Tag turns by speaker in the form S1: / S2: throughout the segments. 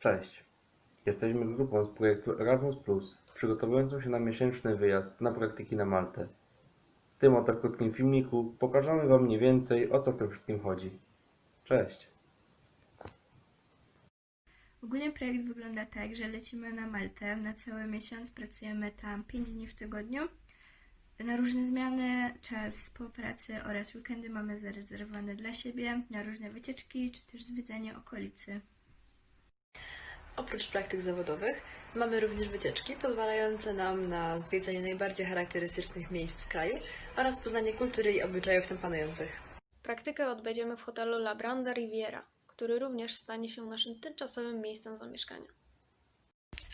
S1: Cześć. Jesteśmy grupą z projektu Erasmus+, przygotowującą się na miesięczny wyjazd na praktyki na Maltę. W tym oto krótkim filmiku pokażemy Wam mniej więcej o co w tym wszystkim chodzi. Cześć.
S2: Ogólnie projekt wygląda tak, że lecimy na Maltę na cały miesiąc, pracujemy tam 5 dni w tygodniu. Na różne zmiany, czas po pracy oraz weekendy mamy zarezerwowane dla siebie, na różne wycieczki czy też zwiedzanie okolicy.
S3: Oprócz praktyk zawodowych mamy również wycieczki pozwalające nam na zwiedzanie najbardziej charakterystycznych miejsc w kraju oraz poznanie kultury i obyczajów tam panujących.
S4: Praktykę odbędziemy w hotelu La Branda Riviera, który również stanie się naszym tymczasowym miejscem zamieszkania.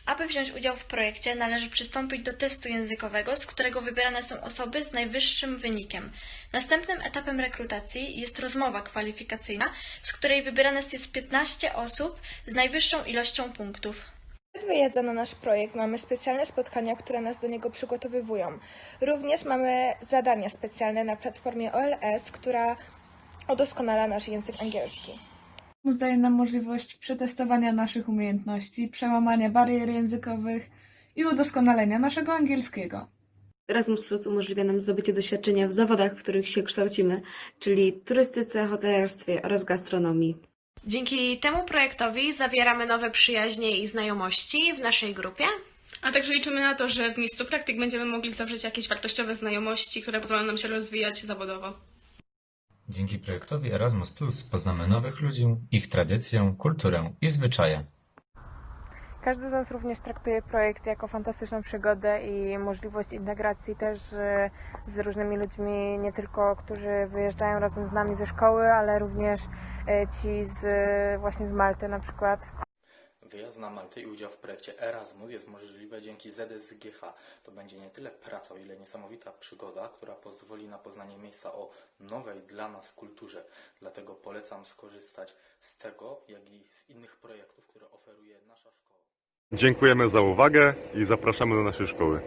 S5: Aby wziąć udział w projekcie, należy przystąpić do testu językowego, z którego wybierane są osoby z najwyższym wynikiem. Następnym etapem rekrutacji jest rozmowa kwalifikacyjna, z której wybieranych jest 15 osób z najwyższą ilością punktów.
S6: Przed wyjazdem na nasz projekt mamy specjalne spotkania, które nas do niego przygotowywują. Również mamy zadania specjalne na platformie OLS, która udoskonala nasz język angielski.
S7: Erasmus daje nam możliwość przetestowania naszych umiejętności, przełamania barier językowych i udoskonalenia naszego angielskiego.
S8: Erasmus Plus umożliwia nam zdobycie doświadczenia w zawodach, w których się kształcimy, czyli turystyce, hotelarstwie oraz gastronomii.
S9: Dzięki temu projektowi zawieramy nowe przyjaźnie i znajomości w naszej grupie.
S10: A także liczymy na to, że w miejscu praktyk będziemy mogli zawrzeć jakieś wartościowe znajomości, które pozwolą nam się rozwijać zawodowo.
S11: Dzięki projektowi Erasmus Plus poznamy nowych ludzi, ich tradycję, kulturę i zwyczaje.
S6: Każdy z nas również traktuje projekt jako fantastyczną przygodę i możliwość integracji też e, z różnymi ludźmi, nie tylko którzy wyjeżdżają razem z nami ze szkoły, ale również e, ci z, właśnie z Malty na przykład.
S12: Wyjazd na Maltę i udział w projekcie Erasmus jest możliwy dzięki ZSGH. To będzie nie tyle praca, o ile niesamowita przygoda, która pozwoli na poznanie miejsca o nowej dla nas kulturze. Dlatego polecam skorzystać z tego, jak i z innych projektów, które oferuje nasza szkoła.
S13: Dziękujemy za uwagę i zapraszamy do naszej szkoły.